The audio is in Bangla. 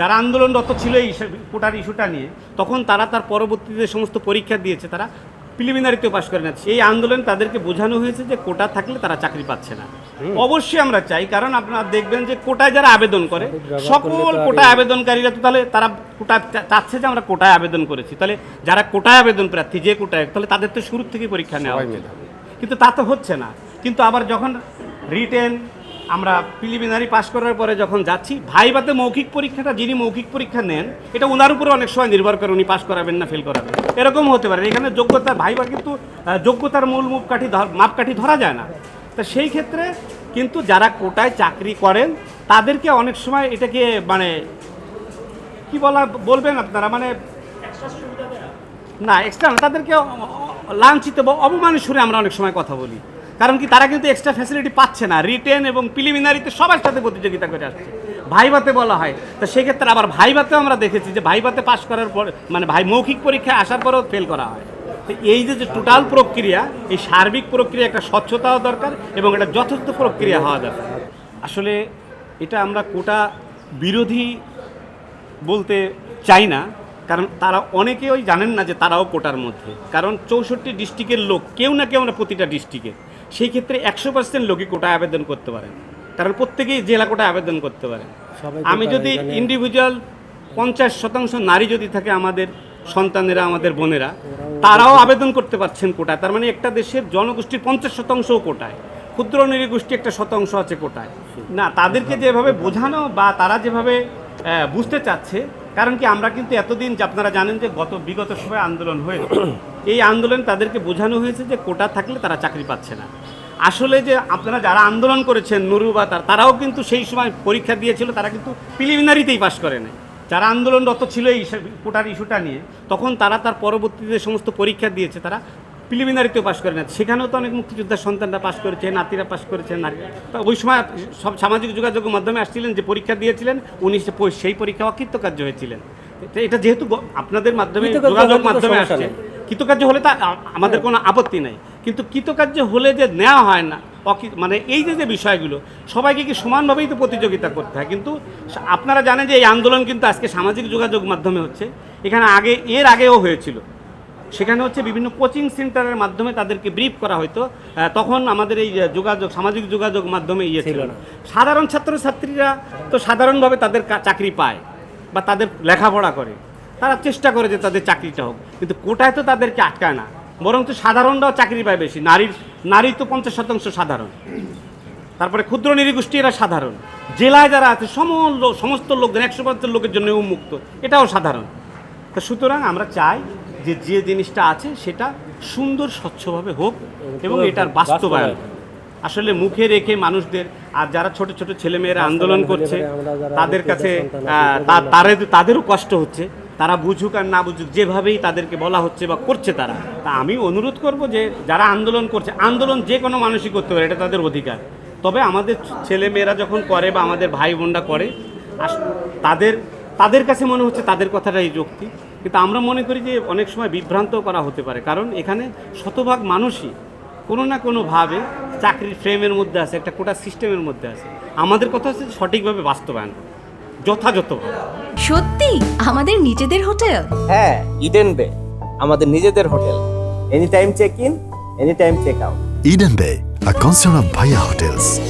যারা আন্দোলনরত ছিল এই কোটার ইস্যুটা নিয়ে তখন তারা তার পরবর্তীতে সমস্ত পরীক্ষা দিয়েছে তারা প্রিলিমিনারিতেও পাশ করে না এই আন্দোলন তাদেরকে বোঝানো হয়েছে যে কোটা থাকলে তারা চাকরি পাচ্ছে না। অবশ্যই আমরা চাই কারণ আপনারা দেখবেন যে কোটায় যারা আবেদন করে সকল কোটায় আবেদনকারীরা তো তাহলে তারা কোটা চাচ্ছে যে আমরা কোটায় আবেদন করেছি। তাহলে যারা কোটায় আবেদন প্রার্থী যে কোটায় তাহলে তাদের তো শুরু থেকে পরীক্ষা নেওয়া কিন্তু তা তো হচ্ছে না। কিন্তু আবার যখন রিটেন আমরা প্রিলিমিনারি পাস করার পরে যখন যাচ্ছি ভাইবাতে মৌখিক পরীক্ষাটা যিনি মৌখিক পরীক্ষা নেন এটা ওনার উপরে অনেক সময় নির্ভর করে উনি পাস করাবেন না ফেল করাবেন। এরকম হতে পারে। এখানে যোগ্যতার ভাইবা কিন্তু যোগ্যতার মূল মাপকাঠি মাপকাঠি ধরা যায় না। তা সেই ক্ষেত্রে কিন্তু যারা কোটায় চাকরি করেন তাদেরকে অনেক সময় এটাকে মানে কি বলা বলবেন আপনারা? মানে না এক্সট্রা তাদেরকে লাঞ্ছিত বা অপমানের সুরে আমরা অনেক সময় কথা বলি। কারণ কি তারা কিন্তু এক্সট্রা ফ্যাসিলিটি পাচ্ছে না। রিটেন এবং প্রিলিমিনারিতে সবার সাথে প্রতিযোগিতা করে আসছে। ভাইভাতে বলা হয়। তো সেক্ষেত্রে আবার ভাইভাতেও আমরা দেখেছি যে ভাইভাতে পাশ করার পর মানে ভাই মৌখিক পরীক্ষায় আসার পরেও ফেল করা হয়। তো এই যে টোটাল প্রক্রিয়া, এই সার্বিক প্রক্রিয়া, একটা স্বচ্ছতাও দরকার এবং এটা যথার্থ প্রক্রিয়া হওয়া দরকার। আসলে এটা আমরা কোটা বিরোধী বলতে চাই না, কারণ তারা অনেকেই জানেন না যে তারাও কোটার মধ্যে। কারণ চৌষট্টি ডিস্ট্রিক্টের লোক, কেউ না কেউ না প্রতিটা ডিস্ট্রিক্টে সেই ক্ষেত্রে একশো পার্সেন্ট লোকই কোটায় আবেদন করতে পারেন কারণ প্রত্যেকেই জেলা কোটায় আবেদন করতে পারেন আমি যদি ইন্ডিভিজুয়াল পঞ্চাশ শতাংশ নারী যদি থাকে আমাদের সন্তানেরা আমাদের বোনেরা তারাও আবেদন করতে পারছেন কোটায়। তার মানে একটা দেশের জনগোষ্ঠীর পঞ্চাশ শতাংশও কোটায়। ক্ষুদ্র নৃগোষ্ঠী একটা শতাংশ আছে কোটায়। না তাদেরকে যেভাবে বোঝানো বা তারা যেভাবে বুঝতে চাচ্ছে কারণ কি আমরা কিন্তু এতদিন যে আপনারা জানেন যে গত বিগত সময় আন্দোলন হয়েছে এই আন্দোলন তাদেরকে বোঝানো হয়েছে যে কোটা থাকলে তারা চাকরি পাচ্ছে না। আসলে যে আপনারা যারা আন্দোলন করেছেন নুরু বা তার তারাও কিন্তু সেই সময় পরীক্ষা দিয়েছিল তারা কিন্তু প্রিলিমিনারিতেই পাশ করে নাই। যারা আন্দোলনরত ছিল এই কোটার ইস্যুটা নিয়ে তখন তারা তার পরবর্তীতে সমস্ত পরীক্ষা দিয়েছে তারা প্রিলিমিনারিতেও পাশ করে না সেখানেও তো অনেক মুক্তিযোদ্ধার সন্তানরা পাশ করেছে নাতিরা পাশ করেছে নারী। তা ওই সময় সব সামাজিক যোগাযোগের মাধ্যমে আসছিলেন যে পরীক্ষা দিয়েছিলেন উনি সেই পরীক্ষা অকৃতকার্য হয়েছিলেন। এটা যেহেতু আপনাদের মাধ্যমে যোগাযোগ মাধ্যমে আসছে। কৃতকার্য হলে তা আমাদের কোনো আপত্তি নাই। কিন্তু কৃতকার্য হলে যে নেওয়া হয় না অকি- মানে এই যে যে বিষয়গুলো সবাইকে কি সমানভাবেই তো প্রতিযোগিতা করতে হয়? কিন্তু আপনারা জানেন যে এই আন্দোলন কিন্তু আজকে সামাজিক যোগাযোগ মাধ্যমে হচ্ছে। এখানে আগে এর আগেও হয়েছিল। সেখানে হচ্ছে বিভিন্ন কোচিং সেন্টারের মাধ্যমে তাদেরকে ব্রিফ করা হতো তখন আমাদের এই যোগাযোগ সামাজিক যোগাযোগ মাধ্যমে ইয়ে ছিল না। সাধারণ ছাত্রছাত্রীরা তো সাধারণভাবে তাদের চাকরি পায় বা তাদের লেখাপড়া করে। তারা চেষ্টা করে যে তাদের চাকরিটা হোক। কিন্তু কোটায় তো তাদেরকে আটকায় না। বরং তো সাধারণরাও চাকরি পায় বেশি। নারীর নারী তো পঞ্চাশ শতাংশ সাধারণ। তারপরে ক্ষুদ্র নৃগোষ্ঠী এরা সাধারণ। জেলায় যারা আছে সমল লোক- সমস্ত লোকদের একশো পার্সেন্ট লোকের জন্য উন্মুক্ত। এটাও সাধারণ। তো সুতরাং আমরা চাই যে যে জিনিসটা আছে সেটা সুন্দর স্বচ্ছভাবে হোক এবং এটার বাস্তবায়ন আসলে মুখে রেখে মানুষদের আর যারা ছোট ছোট ছেলেমেয়েরা আন্দোলন করছে তাদের কাছে তাদেরও কষ্ট হচ্ছে। তারা বুঝুক আর না বুঝুক, যেভাবেই তাদেরকে বলা হচ্ছে বা করছে তারা। তা আমি অনুরোধ করব যে যারা আন্দোলন করছে, আন্দোলন যে কোনো মানুষই করতে পারে, এটা তাদের অধিকার। তবে আমাদের ছেলে মেয়েরা যখন করে বা আমাদের ভাই বোনরা করে তাদের তাদের কাছে মনে হচ্ছে তাদের কথাটাই যুক্তি। কিন্তু আমরা মনে করি যে অনেক সময় বিভ্রান্ত করা হতে পারে। কারণ এখানে শতভাগ মানুষই কোনো না কোনোভাবে চাকরির ফ্রেমের মধ্যে আছে, একটা কোটা সিস্টেমের মধ্যে আছে। আমাদের কথা হচ্ছে সঠিকভাবে বাস্তবায়ন করা, যথাযথভাবে সত্যি? আমাদের নিজেদের হোটেল? হ্যাঁ ইডেন বে। আমাদের নিজেদের hotel. Any time check in any time check out Eden Bay a concern of Bhaiya Hotels.